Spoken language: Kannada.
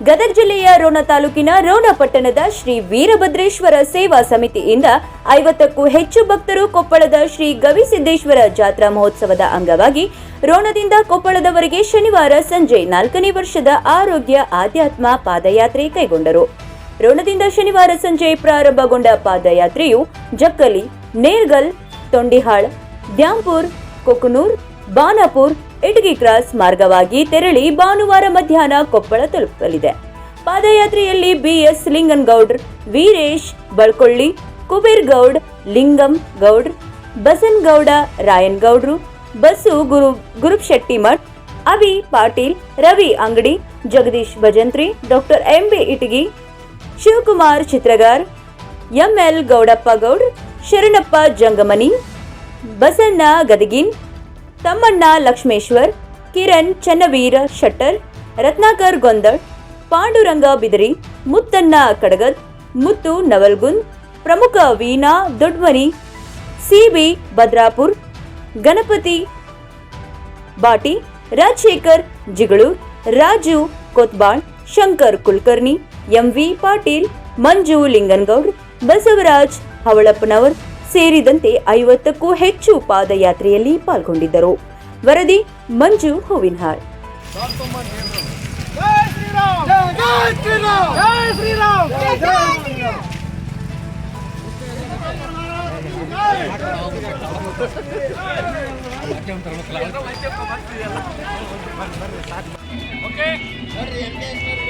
ಗದಗ ಜಿಲ್ಲೆಯ ರೋಣ ತಾಲೂಕಿನ ರೋಣ ಪಟ್ಟಣದ ಶ್ರೀ ವೀರಭದ್ರೇಶ್ವರ ಸೇವಾ ಸಮಿತಿಯಿಂದ ಐವತ್ತಕ್ಕೂ ಹೆಚ್ಚು ಭಕ್ತರು ಕೊಪ್ಪಳದ ಶ್ರೀ ಗವಿಸಿದ್ದೇಶ್ವರ ಜಾತ್ರಾ ಮಹೋತ್ಸವದ ಅಂಗವಾಗಿ ರೋಣದಿಂದ ಕೊಪ್ಪಳದವರೆಗೆ ಶನಿವಾರ ಸಂಜೆ ನಾಲ್ಕನೇ ವರ್ಷದ ಆರೋಗ್ಯ ಆಧ್ಯಾತ್ಮ ಪಾದಯಾತ್ರೆ ಕೈಗೊಂಡರು. ರೋಣದಿಂದ ಶನಿವಾರ ಸಂಜೆ ಪ್ರಾರಂಭಗೊಂಡ ಪಾದಯಾತ್ರೆಯು ಜಕ್ಕಲಿ, ನೇರ್ಗಲ್, ತೊಂಡಿಹಾಳ್, ದ್ಯಾಂಪುರ್, ಕೊಕನೂರ್ ಬಾನಾಪುರ್ ಇಟಗಿ ಕ್ರಾಸ್ ಮಾರ್ಗವಾಗಿ ತೆರಳಿ ಭಾನುವಾರ ಮಧ್ಯಾಹ್ನ ಕೊಪ್ಪಳ ತಲುಪಲಿದೆ. ಪಾದಯಾತ್ರೆಯಲ್ಲಿ BS Linganagoudar, Veeresh Balkolli Kuber Goud Lingam Goudar, Basanagouda Rayangoudar, Basu Guru ಗುರುಪ್ Shettimath Avi Patil, Ravi Angadi, Jagadish Bhajantri, doctor M B Itagi, Shivakumar Chitragar M L Gowdappa Goud Sharanappa Jangamani, Basanna Gadagin Tammanna Lakshmeshwar, Kiran Channaveera Shettar, Ratnakar Gondal, Panduranga Bidari, Muttanna Kadagad, Muttu Navalgund, ಪ್ರಮುಖ Veena Dodmani, C B Bhadrapur, Ganapati Bati, Rajashekar Jigalur Raju Kotbal, Shankar Kulkarni, MV Patil, Manju Lingangoud, Basavaraj Havalappanavar ಸೇರಿದಂತೆ ಐವತ್ತಕ್ಕೂ ಹೆಚ್ಚು ಪಾದಯಾತ್ರೆಯಲ್ಲಿ ಪಾಲ್ಗೊಂಡಿದ್ದರು. ವರದಿ ಮಂಜು ಹೂವಿನಹಾಳ್. ಜೈ